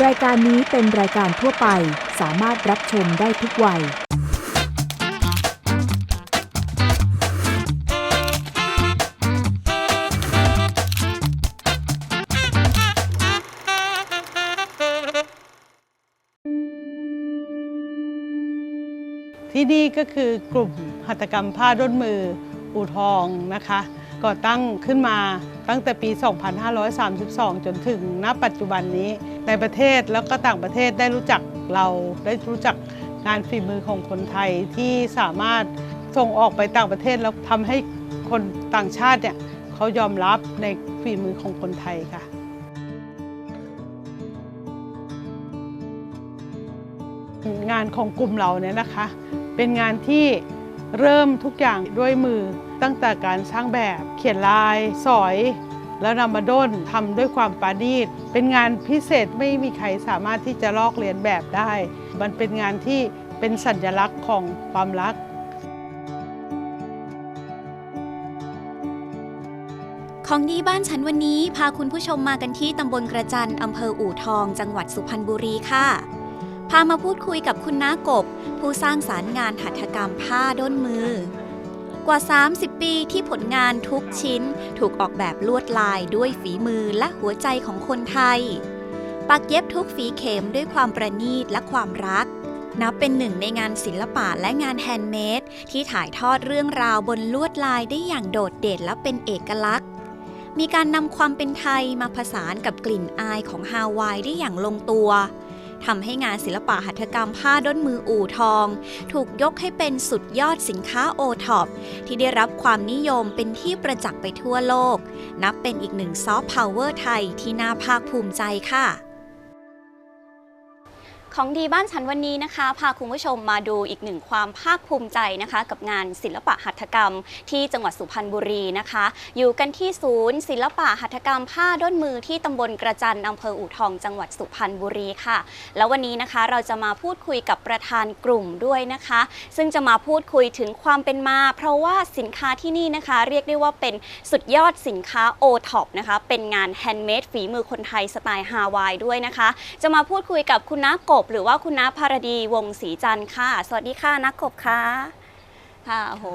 รายการนี้เป็นรายการทั่วไปสามารถรับชมได้ทุกวัย ที่นี่ก็คือกลุ่มหัตถกรรมผ้าด้นมืออู่ทองนะคะก่อตั้งขึ้นมา ตั้งแต่ปี 2532 จนถึงณปัจจุบันนี้ในประเทศแล้วก็ต่างประเทศได้รู้จักเราได้รู้จักงานฝีมือของคนไทยที่สามารถส่งออกไปต่างประเทศแล้วทำให้คนต่างชาติเนี่ยเขายอมรับในฝีมือของคนไทยค่ะงานของกลุ่มเราเนี่ยนะคะ เป็นงานที่เริ่มทุกอย่างด้วยมือ ตั้งแต่การสร้างแบบเขียนลาย สอย แล้วนำมาด้นทำด้วยความปราณีตเป็นงานพิเศษไม่มีใครสามารถที่จะลอกเลียนแบบได้ มันเป็นงานที่เป็นสัญลักษณ์ของความรัก ของดีบ้านฉันวันนี้พาคุณผู้ชมมากันที่ตำบลกระจันอำเภออู่ทอง จังหวัดสุพรรณบุรีค่ะพามาพูดคุยกับคุณน้ากบ ผู้สร้างสารรค์งานหัตถกรรมผ้าด้นมือ กว่า 30 ปีที่ผลงานทุกชิ้นถูกออกแบบลวดลายด้วยฝีมือและหัวใจของคนไทย ปักเย็บทุกฝีเข็มด้วยความประณีตและความรัก นับเป็นหนึ่งในงานศิลปะและงานแฮนด์เมดที่ถ่ายทอดเรื่องราวบนลวดลายได้อย่างโดดเด่นและเป็นเอกลักษณ์ มีการนำความเป็นไทยมาผสานกับกลิ่นอายของฮาวายได้อย่างลงตัว ทำให้งานศิลปะหัตถกรรมผ้าด้นมืออู่ทอง ถูกยกให้เป็นสุดยอดสินค้าโอท็อปที่ได้รับความนิยมเป็นที่ประจักษ์ไปทั่วโลก นับเป็นอีกหนึ่งซอฟต์พาวเวอร์ไทยที่น่าภาคภูมิใจค่ะ ของดีบ้านฉันวันนี้นะคะ พาคุณผู้ชมมาดูอีกหนึ่งความภาคภูมิใจนะคะ กับงานศิลปะหัตถกรรมที่จังหวัดสุพรรณบุรีนะคะ อยู่กันที่ศูนย์ ศิลปะหัตถกรรมผ้าด้นมือที่ตำบลกระจันอำเภออู่ทองจังหวัดสุพรรณบุรีค่ะ แล้ววันนี้นะคะเราจะมาพูดคุยกับประธานกลุ่มด้วยนะคะ ซึ่งจะมาพูดคุยถึงความเป็นมา เพราะว่าสินค้าที่นี่นะคะ เรียกได้ว่าเป็นสุดยอดสินค้าโอท็อปนะคะเป็นงานแฮนด์เมดฝีมือคนไทยสไตล์ฮาวายด้วยนะคะ จะมาพูดคุยกับคุณน้ากบหรือว่าคุณน้าภารดีวงศรีจันทร์ค่ะ สวัสดีค่ะนักกบค่ะค่ะโอ้โห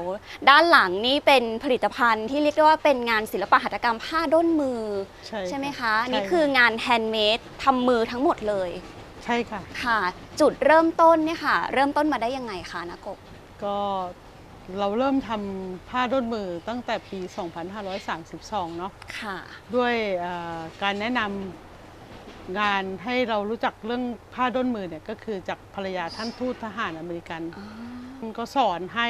ด้านหลังนี่เป็นผลิตภัณฑ์ที่เรียกได้ว่าเป็นงานศิลปะหัตถกรรมผ้าด้นมือใช่ไหมคะใช่ นี่คืองานแฮนด์เมดทำมือทั้งหมดเลยใช่ค่ะ ค่ะ จุดเริ่มต้นเนี่ยค่ะ เริ่มต้นมาได้ยังไงคะนักกบก็เราเริ่มทำผ้าด้นมือตั้งแต่ปี 2532 เนาะค่ะ ด้วยเอ่อการแนะนำ งานให้เรารู้จักเรื่องผ้าด้นมือเนี่ยก็คือจากภรรยาท่านทูตทหารอเมริกันอ๋อท่านก็สอนให้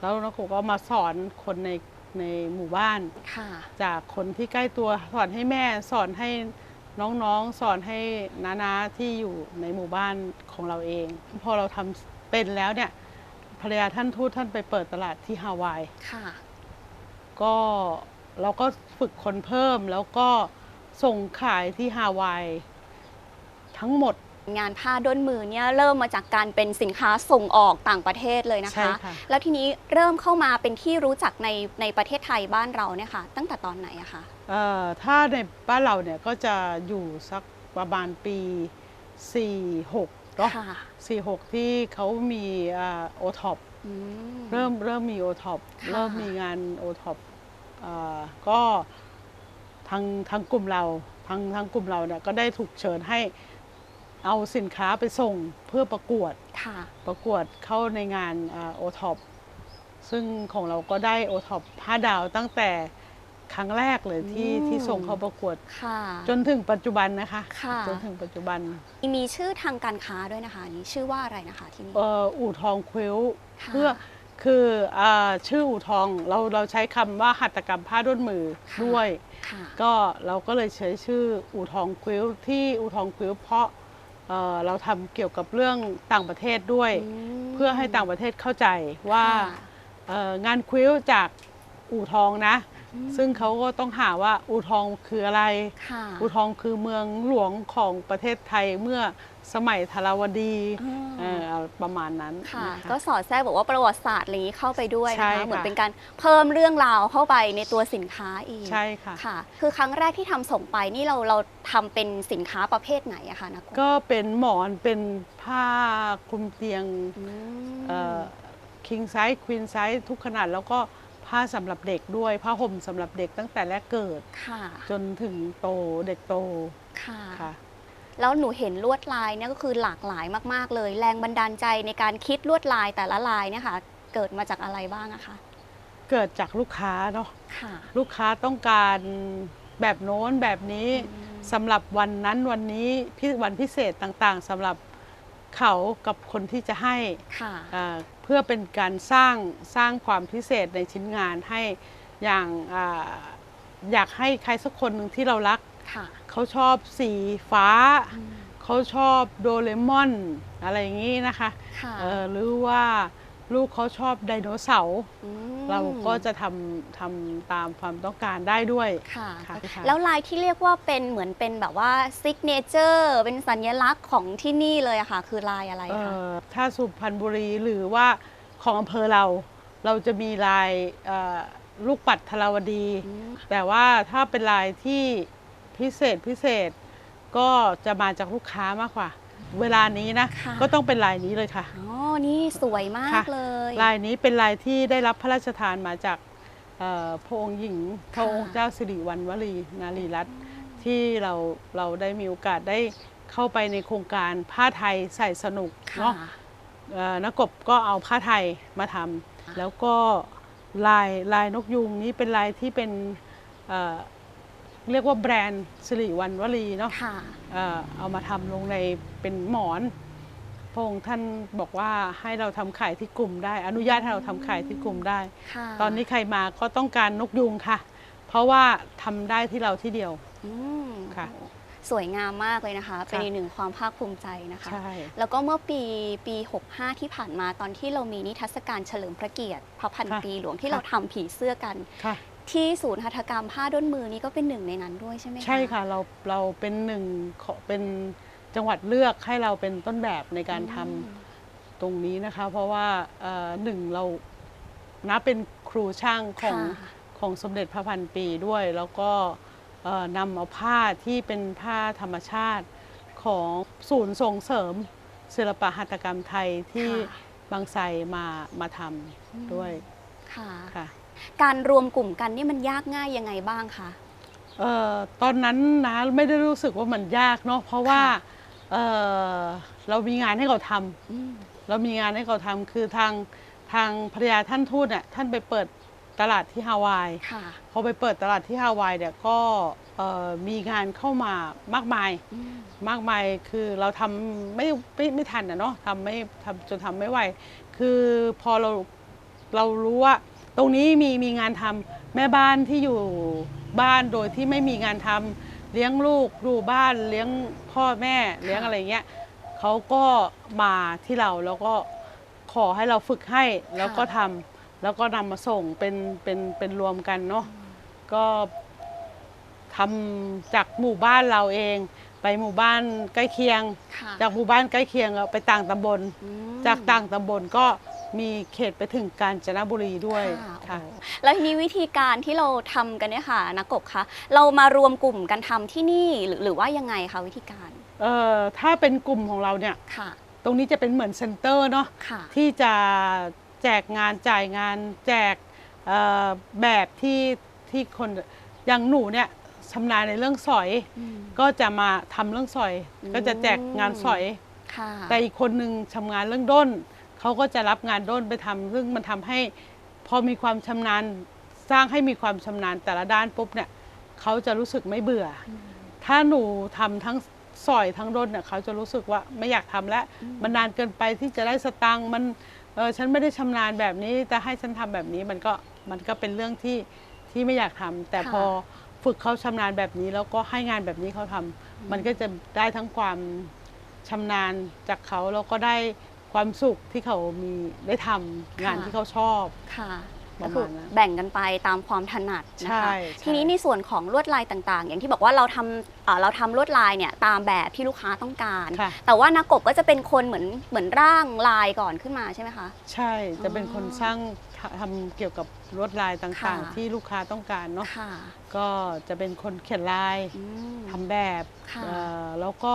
แล้วนักก็มาสอนคนในในหมู่บ้านค่ะจากคนที่ใกล้ตัวสอนให้แม่สอนให้น้องๆสอนให้น้าๆที่อยู่ในหมู่บ้านของเราเอง พอเราทำเป็นแล้วเนี่ยภรรยาท่านทูตท่านไปเปิดตลาดที่ฮาวายค่ะก็เราก็ฝึกคนเพิ่มแล้วก็ ส่งขายที่ฮาวายทั้งหมดงานผ้าด้นมือเนี่ยเริ่มมาจากการเป็นสินค้าส่งออกต่างประเทศเลยนะใช่คะ ค่ะ แล้วทีนี้เริ่มเข้ามาเป็นที่รู้จักในในประเทศไทยบ้านเราเนี่ยค่ะ ตั้งแต่ตอนไหนอะคะเอ่อถ้าในบ้านเราเนี่ยก็จะอยู่สักประมาณปี 46เนาะค่ะ46 ที่เขามีโอท็อปอืม เริ่มเริ่มมีโอท็อปค่ะ เริ่มมีงานโอท็อปก็ ทางทางกลุ่มเราทางทางกลุ่มเราเนี่ยก็ได้ถูกเชิญให้เอาสินค้าไปส่งเพื่อประกวดค่ะประกวดเข้าในงานโอท็อปซึ่งของเราก็ได้โอท็อป5ดาวตั้งแต่ครั้งแรกเลยที่อืมที่ส่งเข้าประกวดค่ะจนถึงปัจจุบันนะคะค่ะจนถึงปัจจุบัน มีชื่อทางการค้าด้วยนะคะอันนี้ชื่อว่าอะไรนะคะที่นี่เอ่ออู่ทองควิลค่ะเพื่อ คืออาชื่ออู่ทองเราเราใช้คำว่าหัตถกรรมผ้าด้นมือค่ะด้วยค่ะก็เราก็เลยใช้ชื่ออู่ทองควิลที่อู่ทองควิลเพราะเอ่อเราทำเกี่ยวกับเรื่องต่างประเทศด้วยมเพื่อให้ต่างประเทศเข้าใจว่าค่ะเอ่องานควิลจากอู่ทองนะอืมซึ่งเขาก็ต้องหาว่าอูทองคืออะไรค่ะอูทองคือเมืองหลวงของประเทศไทยเมื่อ สมัยธารวดีอืมเอ่อประมาณนั้นค่ะนะคะก็สอดแทรกบอกว่าประวัติศาสตร์อะไรอย่างนี้เข้าไปด้วยใช่นะคะค่ะเหมือนเป็นการเพิ่มเรื่องราวเข้าไปในตัวสินค้าอีกใช่ค่ะ ค่ะ คือครั้งแรกที่ทำส่งไปนี่เราเราทำเป็นสินค้าประเภทไหนอะคะนักกบก็เป็นหมอนเป็นผ้าคลุมเตียงอืมคิงไซส์ควีนไซส์ทุกขนาดแล้วก็ผ้าสำหรับเด็กด้วยผ้าห่มสำหรับเด็กตั้งแต่แรกเกิด ค่ะจนถึงโตเด็กโตค่ะ ค่ะ แล้วหนูเห็นลวดลายเนี่ยก็คือหลากหลายมากๆเลย แรงบันดาลใจในการคิดลวดลายแต่ละลายเนี่ยค่ะ เกิดมาจากอะไรบ้างอะคะเกิดจากลูกค้าเนาะค่ะ ลูกค้าต้องการแบบโน้นแบบนี้อืมสำหรับวันนั้นวันนี้พิวันพิเศษต่างๆสำหรับเขากับคนที่จะให้ค่ะอ่าเพื่อเป็นการสร้างสร้างความพิเศษในชิ้นงานให้อย่างอาอยากให้ใครสักคนหนึ่งที่เรารัก ค่ะ เขาชอบสีฟ้าอืมเขาชอบโดเรมอน อะไรอย่างนี้นะคะค่ะเออหรือว่าลูกเขาชอบไดโนเสาร์มเราก็จะทำทำตามความต้องการได้ด้วยค่ะค่ะค่ะแล้วลายที่เรียกว่าเป็นเหมือนเป็นแบบว่าซิกเนเจอร์เป็นสัญลักษณ์ของที่นี่เลยอะค่ะ คือลายอะไรเอ่คะอถ้าสุพรรณบุรีหรือว่าของอำเภอเรา เราจะมีลายเอ่อลูกปัดธารวดีมแต่ว่าถ้าเป็นลายที่ พิเศษพิเศษก็จะมาจากลูกค้ามากกว่า เวลานี้นะค่ะ ก็ต้องเป็นลายนี้เลยค่ะ อ๋อ นี่สวยมากค่ะ เลยลายนี้เป็นลายที่ได้รับพระราชทานมาจากเอ่อพระองค์หญิงพระองค์เจ้าสิริวัณวรีนารีรัตน์ที่เราเราได้มีโอกาสได้เข้าไปในโครงการผ้าไทยใส่สนุกค่ะ เนาะ เอ่อนักกบก็เอาผ้าไทยมาทำแล้วก็ลายลายนกยุงนี้เป็นลายที่เป็นเอ่อ เรียกว่าแบรนด์สิริวัณวลีเนาะค่ะเอ่อเอามาทำลงในเป็นหมอน พระองค์ท่านบอกว่าให้เราทำขายที่กลุ่มได้ อนุญาตให้เราทำขายที่กลุ่มได้ ค่ะตอนนี้ใครมาก็ต้องการนกยุงค่ะ เพราะว่าทำได้ที่เราที่เดียว อืมค่ะสวยงามมากเลยนะคะ เป็นอีกหนึ่งความภาคภูมิใจนะคะ ใช่ แล้วก็เมื่อปีปี 65 ที่ผ่านมาตอนที่เรามีนิทรรศการเฉลิมพระเกียรติพระพันค่ะปีหลวงที่ค่ะ เราทำผีเสื้อกัน ค่ะ ที่ศูนย์หัตถกรรมผ้าด้นมือนี่ก็เป็นหนึ่งในนั้นด้วยใช่ไหมคะใช่ค่ะเราเราเป็นหนึ่งขอเป็นจังหวัดเลือกให้เราเป็นต้นแบบในการทำอืมตรงนี้นะคะ เพราะว่าเอ่อหนึ่งเรานับเป็นครูช่างของค่ะของสมเด็จพระพันปีด้วย แล้วก็เอ่อนำเอาผ้าที่เป็นผ้าธรรมชาติของศูนย์ส่งเสริมศิลปะหัตถกรรมไทยที่ค่ะ บางไทรมามาทำด้วยค่ะ ค่ะ การรวมกลุ่มกันนี่มันยากง่ายยังไงบ้างคะเอ่อตอนนั้นนะไม่ได้รู้สึกว่ามันยากเนาะเพราะว่าค่ะเอ่อเรามีงานให้เขาทำอืมเรามีงานให้เขาทำคือทางทางภรรยาท่านทูตเนี่ยท่านไปเปิดตลาดที่ฮาวายค่ะพอไปเปิดตลาดที่ฮาวายเนี่ยก็เอ่อมีงานเข้ามามากมายอืมมากมายคือเราทำไม่ไม่ไม่ทันอะเนาะทำไม่ทำจนทำไม่ไหว คือพอเราเรารู้ว่า ตรงนี้มีมีงานทำแม่บ้านที่อยู่บ้านโดยที่ไม่มีงานทำเลี้ยงลูกดูบ้านเลี้ยงพ่อแม่เลี้ยงอะไรเงี้ยเขาก็มาที่เราแล้วก็ขอให้เราฝึกให้แล้วก็ทำแล้วก็นำมาส่งเป็นเป็นเป็นรวมกันเนาะก็ทำจากหมู่บ้านเราเอง ไปหมู่บ้านใกล้เคียงค่ะจากหมู่บ้านใกล้เคียงอะไปต่างตำบลอืมจากต่างตำบลก็ มีเขตไปถึงกาญจนบุรีด้วยค่ะค่ะโอ้โหแล้วทีนี้วิธีการที่เราทำกันเนี่ยค่ะนักกบคะเรามารวมกลุ่มกันทำที่นี่หรือหรือว่ายังไงคะวิธีการเอ่อถ้าเป็นกลุ่มของเราเนี่ยค่ะตรงนี้จะเป็นเหมือนเซ็นเตอร์เนาะค่ะที่จะแจกงานจ่ายงานแจกเอ่อแบบที่ที่คนอย่างหนูเนี่ยชำนาญในเรื่องสอยอืมก็จะมาทำเรื่องสอยอืมก็จะแจกงานสอยค่ะแต่อีกคนหนึ่งทำงานเรื่องด้น เขาก็จะรับงานด้นไปทำซึ่งมันทำให้พอมีความชำนาญสร้างให้มีความชำนาญแต่ละด้านปุ๊บเนี่ยเขาจะรู้สึกไม่เบื่ออถ้าหนูทำทั้งสอยทั้งด้นเนี่ยเขาจะรู้สึกว่าไม่อยากทำแล้วมันนานเกินไปที่จะได้สตังค์มันเออฉันไม่ได้ชำนาญแบบนี้แต่ให้ฉันทำแบบนี้มันก็มันก็เป็นเรื่องที่ที่ไม่อยากทำแต่ค่ะพอฝึกเขาชำนาญแบบนี้ แล้วก็ให้งานแบบนี้เขาทำมันก็จะได้ทั้งความชำนาญจากเขาแล้วก็ได้ ความสุขที่เขามีได้ทำงานที่เขาชอบ ค่ะประคืมาณนั้นแบ่งกันไปตามความถนัดนะใช่คะ ใช่ ทีนี้ในส่วนของลวดลายต่างๆ อย่างที่บอกว่าเราทำเอ่อเราทำลวดลายเนี่ยตามแบบที่ลูกค้าต้องการ ค่ะ แต่ว่านักกบก็จะเป็นคนเหมือนเหมือนร่างลายก่อนขึ้นมาใช่ไหมคะ ใช่จะเป็นคนอ๋อสร้างททำเกี่ยวกับลวดลายต่างค่ะ ๆ ที่ลูกค้าต้องการเนาะค่ะก็จะเป็นคนเขียนลายอืม ทำแบบค่ะ เอ่อแล้วก็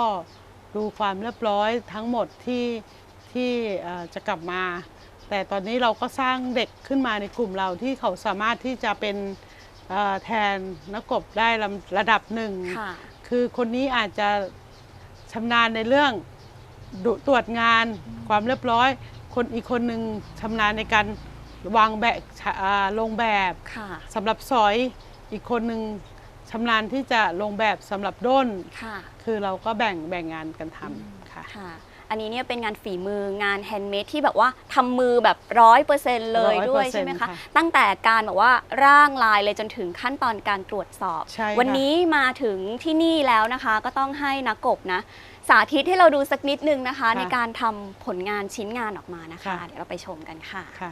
ดูความเรียบร้อยทั้งหมดที่ ที่เอ่อจะกลับมา แต่ตอนนี้เราก็สร้างเด็กขึ้นมาในกลุ่มเราที่เขาสามารถที่จะเป็นเอ่อแทนนักกบได้ลำระดับหนึ่งค่ะคือคนนี้อาจจะชำนาญในเรื่องดุตรวจงานความเรียบร้อย คนอีกคนหนึ่งชำนาญในการวางแบบอ่าลงแบบค่ะสำหรับสอยอีกคนหนึ่งชำนาญที่จะลงแบบสำหรับด้นค่ะคือเราก็แบ่งแบ่งงานกันทำค่ะค่ะ อันนี้เนี่ยเป็นงานฝีมืองานแฮนด์เมดที่แบบว่าทำมือแบบร้อยเปอร์เซ็นต์เลยด้วย100%ใช่ไหมคะ ค่ะตั้งแต่การแบบว่าร่างลายเลยจนถึงขั้นตอนการตรวจสอบ ใช่ค่ะ วันนี้มาถึงที่นี่แล้วนะคะ ก็ต้องให้นักกบนะ สาธิตให้เราดูสักนิดนึงนะคะ ในการทำผลงานชิ้นงานออกมานะคะเดี๋ยวเราไปชมกันค่ะ ค่ะ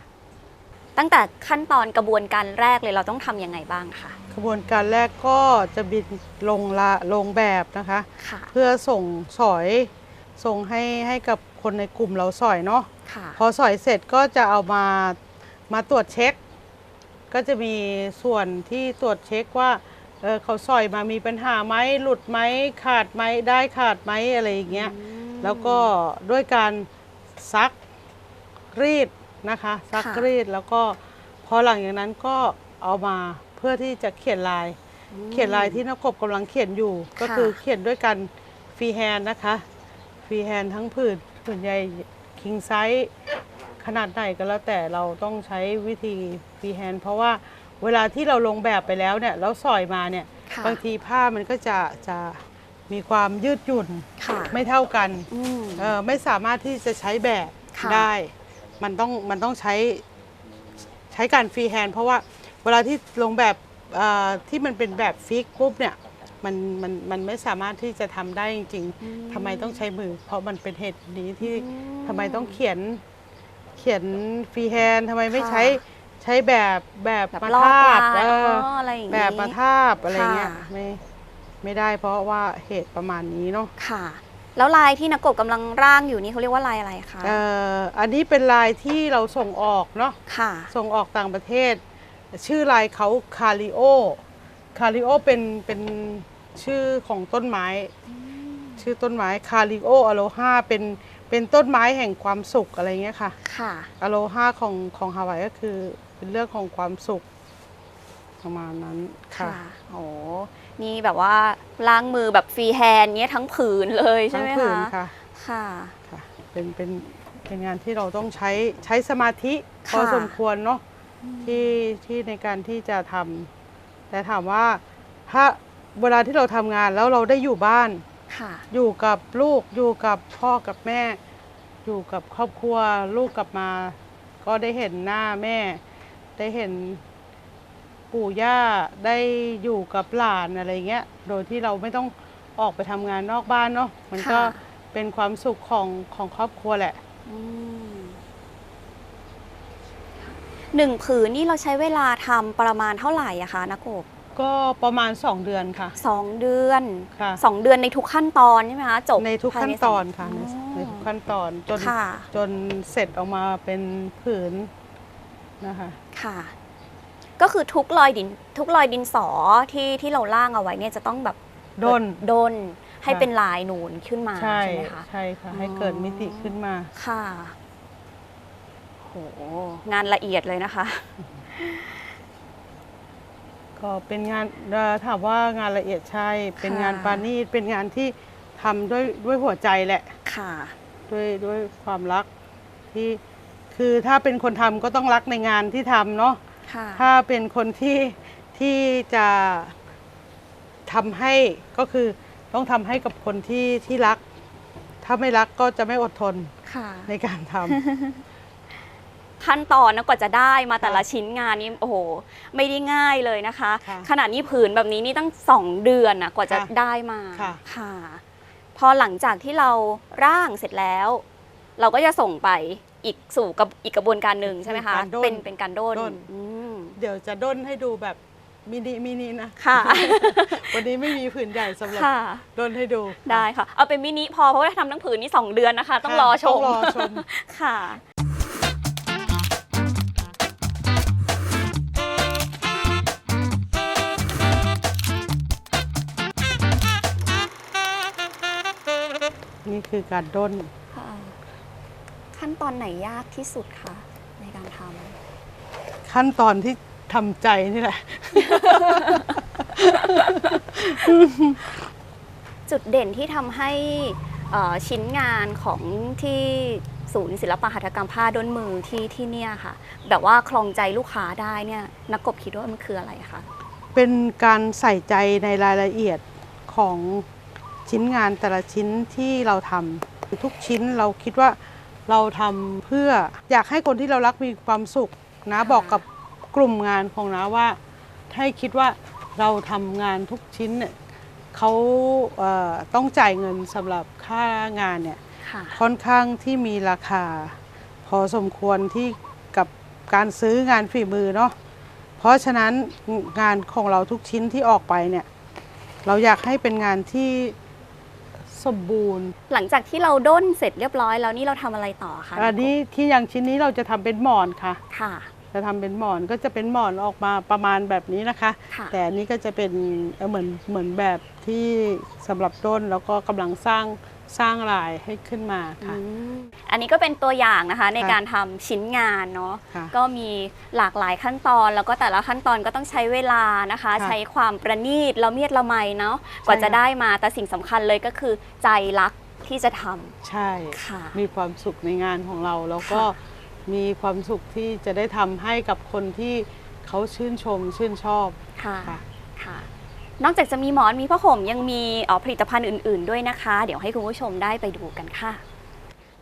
ตั้งแต่ขั้นตอนกระบวนการแรกเลยเราต้องทำยังไงบ้างคะขบวนการแรกก็จะบินลงละลงแบบนะคะ ค่ะ เพื่อส่งสอย ส่งให้ให้กับคนในกลุ่มเราสอยเนาะค่ะพอสอยเสร็จก็จะเอามามาตรวจเช็ค ก็จะมีส่วนที่ตรวจเช็คว่าเออเขาสอยมามีปัญหาไหมหลุดไหมขาดไหมได้ขาดไหมอะไรอย่างเงี้ยแล้วก็ด้วยการซักรีดนะคะซักค่ะรีดแล้วก็พอหลังจากนั้นก็เอามาเพื่อที่จะเขียนลาย เขียนลายที่นักกบกำลังเขียนอยู่ ก็คือเขียนด้วยกันฟรีแฮนด์นะคะ ฟรีแฮนด์ทั้งผืนผืนใหญ่คิงไซส์ขนาดไหนก็แล้วแต่เราต้องใช้วิธีฟรีแฮนด์เพราะว่าเวลาที่เราลงแบบไปแล้วเนี่ยแล้วสอยมาเนี่ยค่ะบางทีผ้ามันก็จะจะมีความยืดหยุ่นค่ะไม่เท่ากันอืม เอ่อไม่สามารถที่จะใช้แบบค่ะ ได้ มันต้องมันต้องใช้ใช้การฟรีแฮนด์เพราะว่าเวลาที่ลงแบบเอ่อที่มันเป็นแบบฟิกปุ๊บเนี่ย มันมันมันไม่สามารถที่จะทำได้จริงๆทำไมต้องใช้มือ เพราะมันเป็นเหตุนี้ที่ทำไมต้องเขียน เขียนฟรีแฮนด์ทำไมไม่ค่ะใช้ใช้แบบแบบแบบมาลอกทาบลายเอออ๋ออะไรอย่างแบบมาทาบอะไรเงี้ยค่ะ ไม่ไม่ได้เพราะว่าเหตุประมาณนี้เนาะค่ะ แล้วลายที่นักกบกำลังร่างอยู่นี่เขาเรียกว่าลายอะไรคะเอ่ออันนี้เป็นลายที่เราส่งออกเนาะค่ะ ส่งออกต่างประเทศ ชื่อลายเขาคาริโอ คาริโอเป็นเป็นชื่อของต้นไม้ ชื่อต้นไม้คาริโออโลฮาเป็นเป็นต้นไม้แห่งความสุขอะไรเงี้ยค่ะ ค่ะอโลฮาของของฮาวายก็คือ เป็นเรื่องของความสุขประมาณนั้นค่ะค่ะโอ้นี่แบบว่าล้างมือแบบฟรีแฮนด์เนี้ยทั้งผืนเลยใช่ทั้งไหมผืนคะค่ะ ค่ะ ค่ะ เป็นเป็นเป็นงานที่เราต้องใช้ใช้สมาธิพอค่ะสมควรเนาะที่ที่ในการที่จะทำ แต่ถามว่าถ้าเวลาที่เราทำงานแล้วเราได้อยู่บ้าน ค่ะ อยู่กับลูกอยู่กับพ่อกับแม่ อยู่กับครอบครัวลูกกลับมา ก็ได้เห็นหน้าแม่ ได้เห็นปู่ย่าได้อยู่กับหลานอะไรเงี้ย โดยที่เราไม่ต้องออกไปทำงานนอกบ้านเนาะมันก็ค่ะ เป็นความสุขของของครอบครัวแหละ อืม หนึ่งผืนนี่เราใช้เวลาทำประมาณเท่าไหร่อะคะนักกบก็ประมาณ 2 เดือนค่ะ สองเดือนค่ะ สองเดือนในทุกขั้นตอนใช่ไหมคะจบในทุกภายขั้นสตงอนค่ะในในทุกขั้นตอนจนค่ะ จนเสร็จออกมาเป็นผืนนะคะ ค่ะ ก็คือทุกรอยดินทุกรอยดินสอที่ที่เราล่างเอาไว้เนี่ยจะต้องแบบด้น ด้นให้ค่ะ เป็นลายนูนขึ้นมาใช่ใช่ไหมคะ ใช่ค่ะอ๋อให้เกิดมิติขึ้นมา ค่ะ โหงานละเอียดเลยนะคะ ก็เป็นงานเอ่อถามว่างานละเอียดใช่ เป็นงานค่ะปานีตเป็นงานที่ทำด้วยด้วยหัวใจแหละ ค่ะ ด้วยด้วยความรักที่คือถ้าเป็นคนทำก็ต้องรักในงานที่ทำเนาะค่ะ ถ้าเป็นคนที่ที่จะทำให้ก็คือต้องทำให้กับคนที่ที่รัก ถ้าไม่รักก็จะไม่อดทนค่ะ ในการทำ ขั้นตอนนะกว่าจะได้มาแต่ละค่ะชิ้นงานนี้โอ้โหไม่ได้ง่ายเลยนะคะ ค่ะขนาดนี้ผืนแบบนี้นี่ตั้งสองเดือนนะกว่าจะค่ะได้มาค่ะ ค่ะ พอหลังจากที่เราร่างเสร็จแล้ว เราก็จะส่งไปอีกสู่กับอีกกระบวนการหนึ่งใช่ไหมคะการด้นเป็นเป็นการด้นด้น อืมเดี๋ยวจะด้นให้ดูแบบมินิมินินะ ค่ะ วันนี้ไม่มีผืนใหญ่สำหรับค่ะ ด้นให้ดูได้ค่ะ เอาเป็นมินิพอเพราะว่าทำทั้งผืนนี่2เดือนนะคะ ต้องรอชต้อมงรอชม ค่ะ นี่คือการด้นขั้นตอนไหนยากที่สุดคะในการทขั้นตอนที่ทำใจนี่แหละำจุดเด่นที่ทำให้เอ่อชิ้นงานของที่ศูนย์ศิลปหัตถกรรมผ้าด้นมือที่ที่เนี่ยค่ะ แบบว่าคลองใจลูกค้าได้เนี่ย นักกบคิดว่ามันคืออะไรคะเป็นการใส่ใจในรายละเอียดของ ชิ้นงานแต่ละชิ้นที่เราทำทุกชิ้นเราคิดว่าเราทำเพื่ออยากให้คนที่เรารักมีความสุขนะค่ะบอกกับกลุ่มงานของนะว่าให้คิดว่าเราทำงานทุกชิ้นเนี่ยเขาเอ่อต้องจ่ายเงินสำหรับค่างานเนี่ยค่ะค่อนข้างที่มีราคา พอสมควรที่กับการซื้องานฝีมือเนาะเพราะฉะนั้นงานของเราทุกชิ้นที่ออกไปเนี่ย เราอยากให้เป็นงานที่ สมบูรณ์ หลังจากที่เราด้นเสร็จเรียบร้อยแล้วนี่เราทำอะไรต่อคะอันนี้ที่อย่างชิ้นนี้เราจะทำเป็นหมอนค่ะ ค่ะ จะทำเป็นหมอนก็จะเป็นหมอนออกมาประมาณแบบนี้นะคะ ค่ะ แต่อันนี้ก็จะเป็นเอ่อเหมือนเหมือนแบบที่สำหรับต้นแล้วก็กำลังสร้าง สร้างลายให้ขึ้นมาค่ะอืมอันนี้ก็เป็นตัวอย่างนะคะในค่ะการทำชิ้นงานเนาะค่ะก็มีหลากหลายขั้นตอนแล้วก็แต่ละขั้นตอนก็ต้องใช้เวลานะคะค่ะใช้ความประณีตละเมียดละไมเนาะกว่าใช่จะค่ะได้มาแต่สิ่งสำคัญเลยก็คือใจรักที่จะทำใช่ค่ะ มีความสุขในงานของเราแล้วก็ค่ะมีความสุขที่จะได้ทำให้กับคนที่เขาชื่นชมชื่นชอบค่ะค่ะค่ะ นอกจากจะมีหมอนมีผ้าห่มยังมีเอ่อผลิตภัณฑ์อื่น ๆ ด้วยนะคะ เดี๋ยวให้คุณผู้ชมได้ไปดูกันค่ะ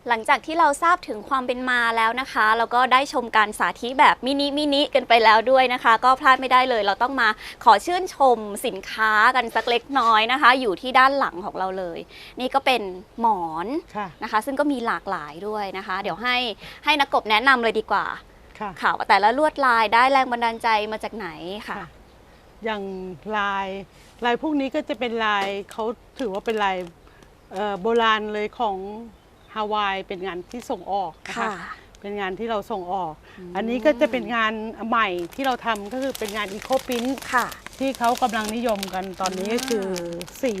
หลังจากที่เราทราบถึงความเป็นมาแล้วนะคะ แล้วก็ได้ชมการสาธิตแบบมินิมินิกันไปแล้วด้วยนะคะ ก็พลาดไม่ได้เลย เราต้องมาขอชื่นชมสินค้ากันสักเล็กน้อยนะคะ อยู่ที่ด้านหลังของเราเลย นี่ก็เป็นหมอนค่ะนะคะ ซึ่งก็มีหลากหลายด้วยนะคะ เดี๋ยวให้ให้นักกบแนะนำเลยดีกว่าค่ะค่ะว่าแต่ละลวดลายได้แรงบันดาลใจมาจากไหนค่ะค่ะ อย่างลายลายพวกนี้ก็จะเป็นลายเขาถือว่าเป็นลายเอ่อโบราณเลยของฮาวายเป็นงานที่ส่งออกนะคะค่ะ เป็นงานที่เราส่งออก อันนี้ก็จะเป็นงานใหม่ที่เราทำก็คือเป็นงานอีโคปินค่ะที่เขากำลังนิยมกันตอนนี้ก็คือสี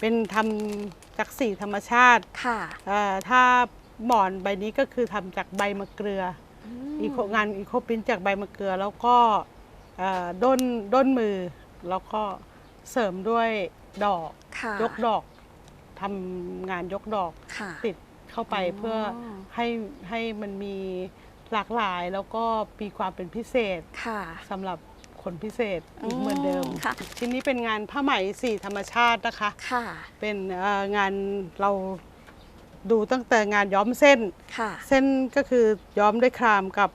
เป็นทำจากสีธรรมชาติค่ะเอ่อถ้าหมอนใบนี้ก็คือทำจากใบมะเกลือออีโคงานอีโคปินจากใบมะเกลือแล้วก็เอ่อ ด้นด้นมือ แล้วก็เสริมด้วยดอก ค่ะยกดอกทำงานยกดอกค่ะ ติดเข้าไปอ๋อ เพื่อให้ให้มันมีหลากหลายแล้วก็มีความเป็นพิเศษค่ะ สำหรับคนพิเศษอีกอืมเหมือนเดิมค่ะ ชิ้นนี้เป็นงานผ้าไหมสีธรรมชาตินะคะ ค่ะ เป็นเอ่องานเราดูตั้งแต่งานย้อมเส้น ค่ะ เส้นก็คือย้อมด้วยครามกับ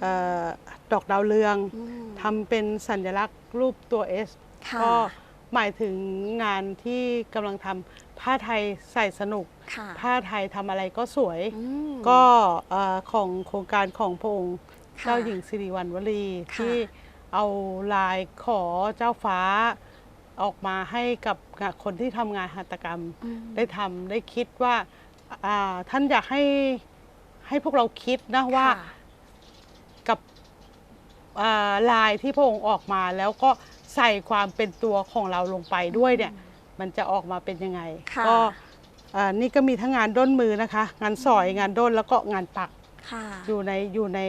เออ ดอกดาวเรืองอืมทำเป็นสัญลักษณ์รูปตัว S ค่ะก็หมายถึงงานที่กำลังทำผ้าไทยใส่สนุกค่ะผ้าไทยทำอะไรก็สวยอืมก็เอ่อของโครงการของพระองค์ค่ะเจ้าหญิงสิริวัณวลีค่ะที่เอาลายขอเจ้าฟ้าออกมาให้กับคนที่ทำงานหัตถกรรมอืมได้ทำได้คิดว่าอ่าท่านอยากให้ให้พวกเราคิดนะว่าค่ะกับอ่า ลายที่พระองค์ออกมาแล้วก็ใส่ความเป็นตัวของเราลงไปด้วยเนี่ยมันจะออกมาเป็นยังไงค่ะก็อ่านี่ก็มีทั้งงานด้นมือนะคะ งานสอยงานด้นแล้วก็งานปักค่ะอยู่ในอยู่ใน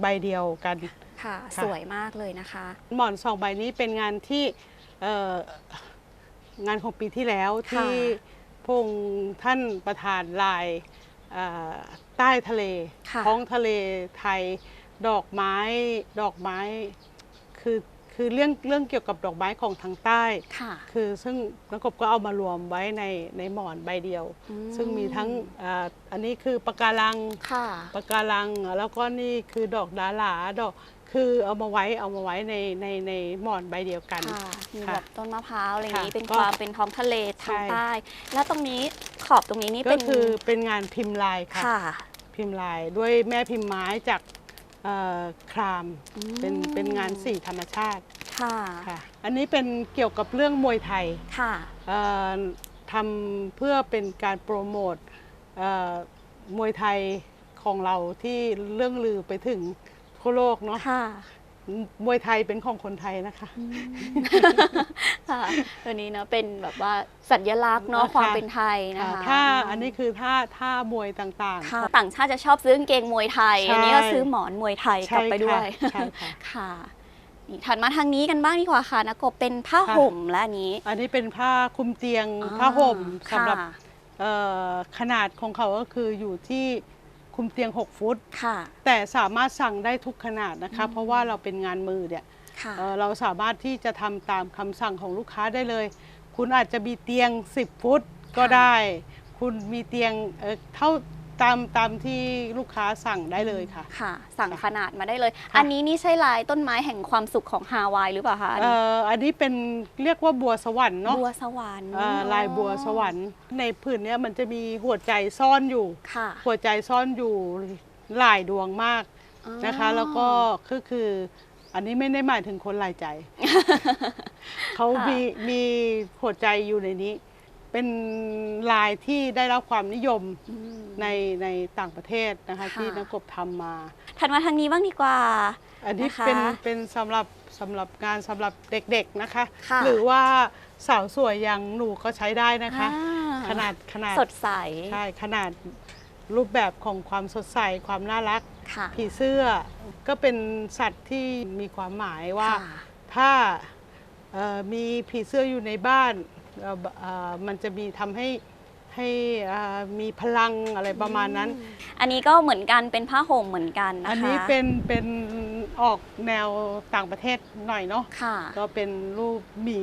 ใบเดียวกันค่ะค่ะสวยมากเลยนะคะ หมอนสองใบนี้เป็นงานที่เอ่องานของปีที่แล้วค่ะที่พระองค์ท่านประทานลายเอ่อใต้ทะเลค่ะท้องทะเลไทย ดอกไม้ดอกไม้คือคือเรื่องเรื่องเกี่ยวกับดอกไม้ของทางใต้ ค่ะ คือซึ่งนักกบก็เอามารวมไว้ในในหมอนใบเดียว อืมซึ่งมีทั้งอ่าอันนี้คือปะการังค่ะ ปะการังแล้วก็นี่คือดอกดาหลาดอกคือเอามาไว้เอามาไว้ในในในหมอนใบเดียวกัน ค่ะมีค่ะแบบต้นมะพร้าวอะไรอย่างนี้ค่ะเป็นก็ความเป็นท้องทะเลทางใช่ ใต้ แล้วตรงนี้ขอบตรงนี้นี่ก็เป็นคือเป็นงานพิมพ์ลายค่ะ ค่ะ พิมพ์ลายด้วยแม่พิมพ์ไม้จาก เอ่อครามอืมเป็นเป็นงานสีธรรมชาติค่ะ ค่ะอันนี้เป็นเกี่ยวกับเรื่องมวยไทยค่ะ เอ่อทำเพื่อเป็นการโปรโมทเอ่อมวยไทยของเราที่เรื่องลือไปถึงทั่วโลกเนาะ ค่ะ มวยไทยเป็นของคนไทยนะคะ ค่ะตัวนี้เนาะเป็นแบบว่าสัญลักษณ์เนาะค่ะความเป็นไทยนะค่ะคะถ้าอันนี้คือท่าท่ามวยต่างค่ะต่างชาติจะชอบซื้อกางเกงมวยไทยใช่อันนี้ก็ซื้อหมอนมวยไทยๆกลับไปด้วยใช่ค่ะค่ะนี่ถัดมาทางนี้กันบ้างดีกว่าค่ะนะกบเป็นผ้าค่ะห่มและอันนี้ อันนี้เป็นผ้าคลุมเตียงอ่ผ้าห่มค่ะสำหรับเอ่อขนาดของเขาก็คืออยู่ที่ คลุมเตียง 6 ฟุต ค่ะ แต่สามารถสั่งได้ทุกขนาดนะคะ เพราะว่าเราเป็นงานมือเนี่ยค่ะเอ่อเราสามารถที่จะทำตามคำสั่งของลูกค้าได้เลย คุณอาจจะมีเตียง 10 ฟุตก็ค่ะได้ คุณมีเตียงเอ่อเท่า ตามตามที่ลูกค้าสั่งได้เลยค่ะ ค่ะ สั่งค่ะขนาดมาได้เลยค่ะอันนี้นี่ใช่ลายต้นไม้แห่งความสุขของฮาวายหรือเปล่าคะอันเอ่นี้ออันนี้เป็นเรียกว่าบัวสวรรค์เนาะบัวสวรรค์เอ่อลายบัวสวรรค์ ในผืนเนี้ยมันจะมีหัวใจซ่อนอยู่ ค่ะหัวใจซ่อนอยู่หลายดวงมากอ๋อนะคะ แล้วก็ก็คืออันนี้ไม่ได้หมายถึงคนหลายใจ เขาค่ะมีมีหัวใจอยู่ในนี้ เป็นลายที่ได้รับความนิยมอืมในในต่างประเทศนะคะค่ะที่นักกบทำมา ถัดมาทางนี้บ้างดีกว่า อันนี้นะคะเป็นเป็นสำหรับสำหรับงานสำหรับเด็กๆนะคะค่ะหรือว่าสาวสวยอย่างหนูก็ใช้ได้นะคะอ่าขนาดขนาดสดใสใช่ขนาดรูปแบบของความสดใสความน่ารักค่ะผีเสื้อก็เป็นสัตว์ที่มีความหมายว่าค่ะถ้าเอ่อมีผีเสื้ออยู่ในบ้านเอ่อเอ่อ มันจะมีทำให้ให้เอ่อมีพลังอะไรประมาณนั้น อันนี้ก็เหมือนกันเป็นผ้าห่มเหมือนกันนะคะ อันนี้เป็นเป็นออกแนวต่างประเทศหน่อยเนาะค่ะก็เป็นรูปหมี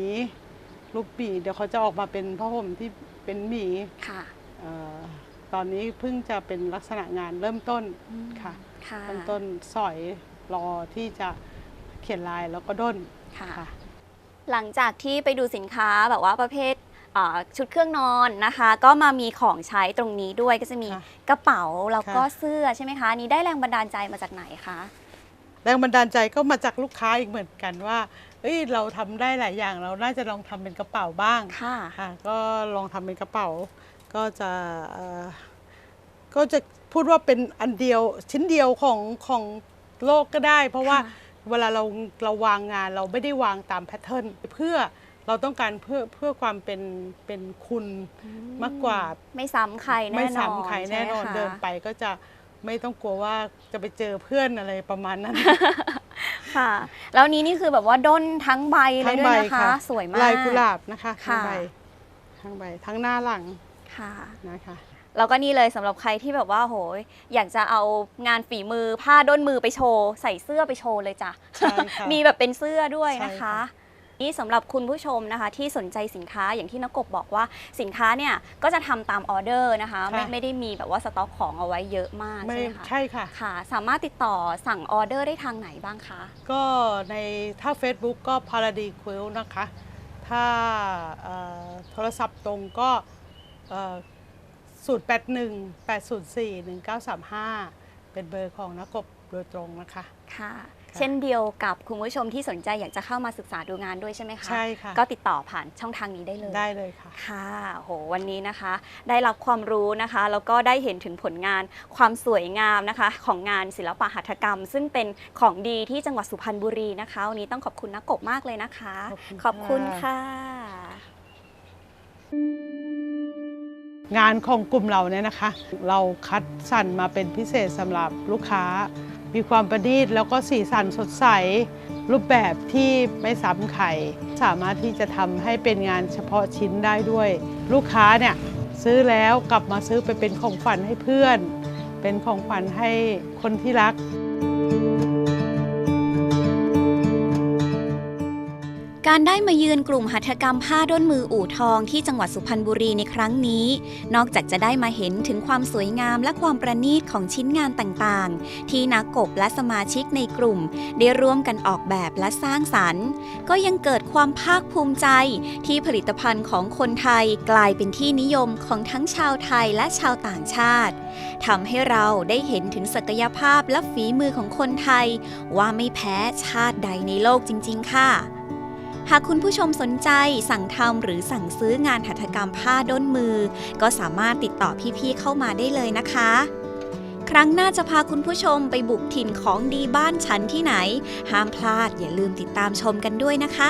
รูปหมีเดี๋ยวเขาจะออกมาเป็นผ้าห่มที่เป็นหมีค่ะเอ่อตอนนี้เพิ่งจะเป็นลักษณะงานเริ่มต้นอืมค่ะค่ะเริ่มต้นสอยรอที่จะเขียนลายแล้วก็ด้นค่ะค่ะ หลังจากที่ไปดูสินค้าแบบว่าประเภทอ่าชุดเครื่องนอนนะคะ ก็มามีของใช้ตรงนี้ด้วยก็จะมีค่ะกระเป๋าแล้วก็ค่ะเสื้อใช่ไหมคะอันนี้ได้แรงบันดาลใจมาจากไหนคะแรงบันดาลใจก็มาจากลูกค้าอีกเหมือนกันว่าเอ้ยเราทำได้หลายอย่างเราน่าจะลองทำเป็นกระเป๋าบ้างค่ะค่ะก็ลองทำเป็นกระเป๋า ก็จะเอ่อก็จะพูดว่าเป็นอันเดียวชิ้นเดียวของของโลกก็ได้ เพราะว่าค่ะ เวลาเราเราวางงานเราไม่ได้วางตามแพทเทิร์นเพื่อเราต้องการเพื่อเพื่อความเป็นเป็นคุณมากกว่าไม่ซ้ำใครแน่นอนไม่ซ้ำใครแน่นอนใช่ไหมคะเดินไปก็จะไม่ต้องกลัวว่าจะไปเจอเพื่อนอะไรประมาณนั้น ค่ะ แล้วนี้นี่คือแบบว่าด้นทั้งใบเลยทั้งด้ใบวยนะคะค่ะสวยมากลายกุหลาบนะคะทั้งค่ะใบทั้งใบทั้งหน้าหลังค่ะนะคะ แล้วก็นี่เลยสำหรับใครที่แบบว่าโหยอยากจะเอางานฝีมือผ้าด้นมือไปโชว์ ใส่เสื้อไปโชว์เลยจ้ะใช่ค่ะมีแบบเป็นเสื้อด้วยนะใช่คะค่ะนี่สำหรับคุณผู้ชมนะคะที่สนใจสินค้าอย่างที่นกกบบอกว่าสินค้าเนี่ยก็จะทำตามออเดอร์นะคะไม่ไม่ได้มีแบบว่าสต็อกของเอาไว้เยอะมากไม่ใช่ไหมคะใช่ค่ะค่ะ สามารถติดต่อสั่งออเดอร์ได้ทางไหนบ้างคะ ก็ในถ้า Facebook ก็ Paradis Quilt นะคะ ถ้าเอ่อโทรศัพท์ตรงก็ 0 8 1 8 0 4 1 9 3 5 เป็นเบอร์ของนักกบโดยตรงนะคะค่ะค่ะ เช่นเดียวกับคุณผู้ชมที่สนใจอยากจะเข้ามาศึกษาดูงานด้วยใช่ไหมคะ ใช่ค่ะ ก็ติดต่อผ่านช่องทางนี้ได้เลย ได้เลยค่ะ ค่ะโหวันนี้นะคะ ได้รับความรู้นะคะ แล้วก็ได้เห็นถึงผลงานความสวยงามนะคะ ของงานศิลปะหัตถกรรม ซึ่งเป็นของดีที่จังหวัดสุพรรณบุรีนะคะ วันนี้ต้องขอบคุณนักกบมากเลยนะคะ ขอบคุณขอบคุณค่ะค่ะ งานของกลุ่มเราเนี่ยนะคะ เราคัดสรรมาเป็นพิเศษสำหรับลูกค้า มีความประณีตแล้วก็สีสันสดใส รูปแบบที่ไม่ซ้ำใครสามารถที่จะทำให้เป็นงานเฉพาะชิ้นได้ด้วย ลูกค้าเนี่ยซื้อแล้วกลับมาซื้อไปเป็นของฝันให้เพื่อน เป็นของฝันให้คนที่รัก การได้มาเยือนกลุ่มหัตถกรรมผ้าด้นมืออู่ทองที่จังหวัดสุพรรณบุรีในครั้งนี้ นอกจากจะได้มาเห็นถึงความสวยงามและความประณีตของชิ้นงานต่างๆ ที่นักกบและสมาชิกในกลุ่ม ได้ร่วมกันออกแบบและสร้างสรรค์ ก็ยังเกิดความภาคภูมิใจที่ผลิตภัณฑ์ของคนไทยกลายเป็นที่นิยมของทั้งชาวไทยและชาวต่างชาติทำให้เราได้เห็นถึงศักยภาพและฝีมือของคนไทย ว่าไม่แพ้ชาติใดในโลกจริง ๆ ค่ะ หากคุณผู้ชมสนใจสั่งทำหรือสั่งซื้องานหัตถกรรมผ้าด้นมือ ก็สามารถติดต่อพี่ๆเข้ามาได้เลยนะคะ ครั้งหน้าจะพาคุณผู้ชมไปบุกถิ่นของดีบ้านฉันที่ไหน ห้ามพลาดอย่าลืมติดตามชมกันด้วยนะคะ